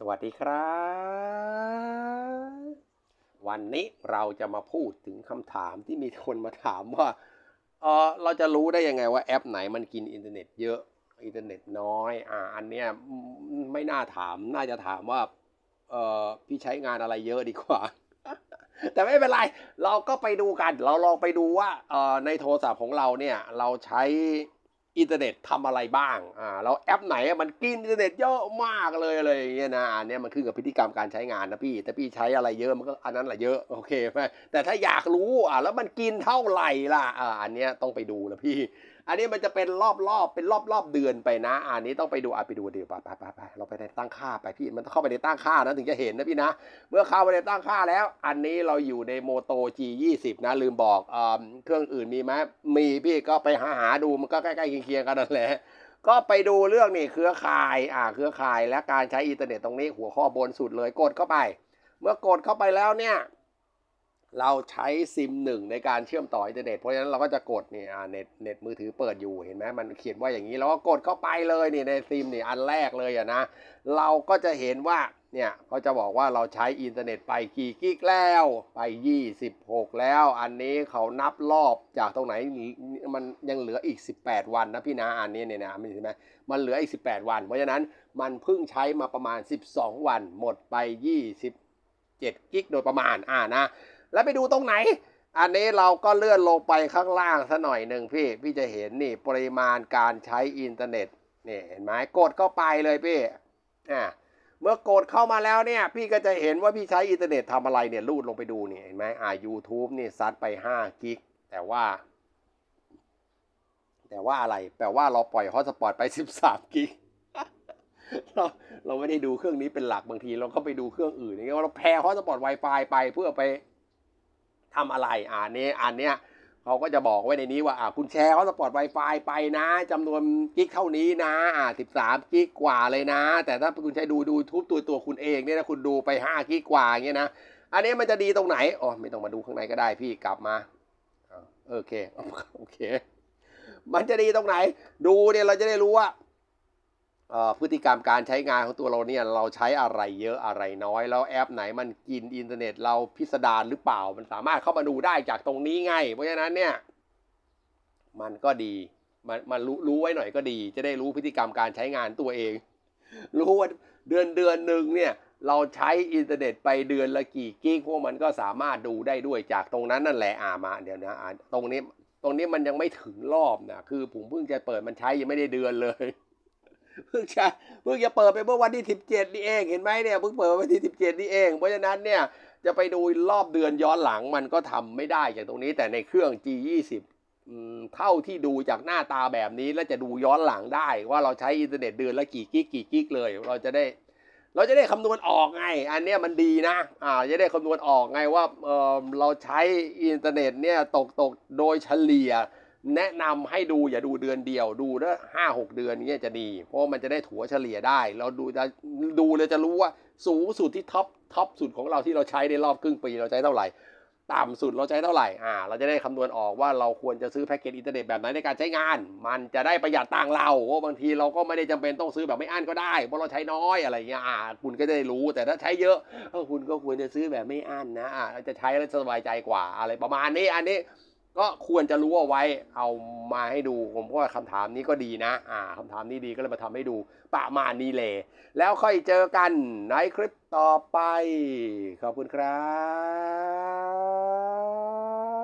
สวัสดีครับ วันนี้เราจะมาพูดถึงคำถามที่มีคนมาถามว่าเออเราจะรู้ได้ยังไงว่าแอปไหนมันกินอินเทอร์เน็ตเยอะอินเทอร์เน็ตน้อยอ่าอันเนี้ยไม่น่าถามน่าจะถามว่าเออพี่ใช้งานอะไรเยอะดีกว่า แต่ไม่เป็นไร เราก็ไปดูกัน เราลองไปดูว่าเออในโทรศัพท์ของเราเนี่ยเราใช้ อินเทอร์เน็ตทำอะไรบ้างอ่าแล้วแอปไหนมันกินอินเทอร์เน็ตเยอะมากเลยอะไรอย่างเงี้ยนะอันเนี้ยมันขึ้นกับพฤติกรรมการใช้งานนะพี่ แต่พี่ใช้อะไรเยอะมันก็อันนั้นแหละเยอะโอเคไหมแต่ถ้าอยากรู้อะแล้วมันกินเท่าไหร่ล่ะอ่าอันเนี้ยต้องไปดูนะพี่ อันนี้มันจะเป็นรอบๆเป็นรอบๆเดือนไปนะ อันนี้ต้องไปดูอะไปดูเดี๋ยวไปไปไปเราไปในตั้งค่าไปพี่มันต้องเข้าไปในตั้งค่านะถึงจะเห็นนะพี่นะ เมื่อเข้าไปในตั้งค่าแล้ว อันนี้เราอยู่ในโมโต G20 นะลืมบอกเอ่อเครื่องอื่นมีไหมมีพี่ก็ไปหาหาดูมันก็ใกล้ๆเคียงกันนั่นแหละ ก็ไปดูเรื่องนี่เครือข่ายอ่าเครือข่ายและการใช้อินเทอร์เน็ตตรงนี้หัวข้อบนสุดเลยกดเข้าไป เมื่อกดเข้าไปแล้วเนี่ย เราใช้ซิมหนึ่งในการเชื่อมต่ออินเทอร์เน็ตเพราะฉะนั้นเราก็จะกดนี่อ่าเน็ตเน็ตมือถือเปิดอยู่เห็นไหมมันเขียนว่าอย่างนี้เราก็กดเข้าไปเลยนี่ในซิมนี่อันแรกเลยอะนะ เราก็จะเห็นว่าเนี่ยเขาจะบอกว่าเราใช้อินเทอร์เน็ตไปกี่กิกแล้วไป 26 แล้ว อันนี้เขานับรอบจากตรงไหนมันยังเหลืออีก 18 วันนะพี่นะอันนี้เนี่ยนะมันเห็นไหมมันเหลืออีก 18 วัน เพราะฉะนั้นมันเพิ่งใช้มาประมาณ 12 วันหมดไป 27 กิกโดยประมาณอ่านะ แล้วไปดูตรงไหน อันนี้เราก็เลื่อนลงไปข้างล่างซะหน่อยหนึ่งพี่ พี่จะเห็นนี่ปริมาณการใช้อินเทอร์เน็ตนี่เห็นไหมกดเข้าไปเลยพี่อ่าเมื่อกดเข้ามาแล้วเนี่ย พี่ก็จะเห็นว่าพี่ใช้อินเทอร์เน็ตทำอะไรเนี่ยรูดลงไปดูนี่เห็นไหมอ่า YouTube นี่ซัดไป5กิกแต่ว่า แต่ว่าอะไร แปลว่าเราปล่อยฮอตสปอตไป 13กิกเราเราไม่ได้ดูเครื่องนี้เป็นหลักบางที เราก็ไปดูเครื่องอื่นอย่างเงี้ยว่าเราแพร์ฮอตสปอต Wi-Fi ไปเพื่อไป ทำอะไรอ่านนี้อันเนี้ยเขาก็จะบอกไว้ในนี้ว่าอ่าคุณแชร์ฮอตสปอร์ต Wi-Fi ไปนะจำนวนกิกเท่านี้นะอ่า13กิกกว่าเลยนะ แต่ถ้าคุณใช้ดูดูทุบตัวตัวคุณเองเนี่ยนะคุณดูไป5กิกกว่าอย่างเงี้ยนะอันนี้มันจะดีตรงไหนอ๋อไม่ต้องมาดูข้างในก็ได้พี่กลับมาโอเคโอเค มันจะดีตรงไหน ดูเนี่ยเราจะได้รู้ว่า พฤติกรรมการใช้งานของตัวเราเนี่ยเราใช้อะไรเยอะอะไรน้อย แล้วแอปไหนมันกินอินเทอร์เน็ตเราพิสดารหรือเปล่า มันสามารถเข้ามาดูได้จากตรงนี้ไง เพราะฉะนั้นเนี่ย มันก็ดี มันมันรู้รู้ไว้หน่อยก็ดี จะได้รู้พฤติกรรมการใช้งานตัวเอง รู้ว่าเดือนเดือนหนึ่งเนี่ย เราใช้อินเทอร์เน็ตไปเดือนละกี่กิกพวกมันก็สามารถดูได้ด้วยจากตรงนั้นนั่นแหละอ่ามาเดี๋ยวนะตรงนี้ตรงนี้มันยังไม่ถึงรอบนะคือผมเพิ่งจะเปิดมันใช้ยังไม่ได้เดือนเลย เพิ่งจะเพิ่งจะเปิดไปเมื่อวันที่ 17 นี่เองเห็นไหมเนี่ยเพิ่งเปิดวันที่ 17 นี่เอง เพราะฉะนั้นเนี่ยจะไปดูรอบเดือนย้อนหลังมันก็ทำไม่ได้จากตรงนี้แต่ในเครื่อง G20 อืเท่าที่ดูจากหน้าตาแบบนี้แล้วจะดูย้อนหลังได้ ว่าเราใช้อินเทอร์เน็ตเดือนละกี่กิกกี่กิกเลย เราจะได้ เราจะได้คำนวณออกไง อันเนี้ยมันดีนะอ่าจะได้คำนวณออกไงว่าเออเราใช้อินเทอร์เน็ตเนี่ยตกตกโดยเฉลี่ย แนะนำให้ดูอย่าดูเดือนเดียวดูเด้อห้าหกเดือนเนี้ยจะดี เพราะมันจะได้ถัวเฉลี่ยได้ เราดูจะดูเลยจะรู้ว่าสูงสุดที่ท็อปท็อปสุดของเราที่เราใช้ในรอบครึ่งปีเราใช้เท่าไหร่ต่ำสุดเราใช้เท่าไหร่อ่าเราจะได้คำนวณออกว่าเราควรจะซื้อแพ็กเกจอินเทอร์เน็ตแบบไหนในการใช้งาน มันจะได้ประหยัดตังเราเพราบางทีเราก็ไม่ได้จำเป็นต้องซื้อแบบไม่อั้นก็ได้ เพราะเราใช้น้อยอะไรเงี้ยอ่าคุณก็จะได้รู้แต่ถ้าใช้เยอะคุณก็ควรจะซื้อแบบไม่อั้นนะอ่าจะใช้แล้วสบายใจกว่าอะไรประมาณนี้อันนี้ ก็ควรจะรู้เอาไว้เอามาให้ดู ผมว่าคำถามนี้ก็ดีนะ อ่าคำถามนี้ดีก็เลยมาทำให้ดูประมาณนี้เลย แล้วค่อยเจอกันในคลิปต่อไป ขอบคุณครับ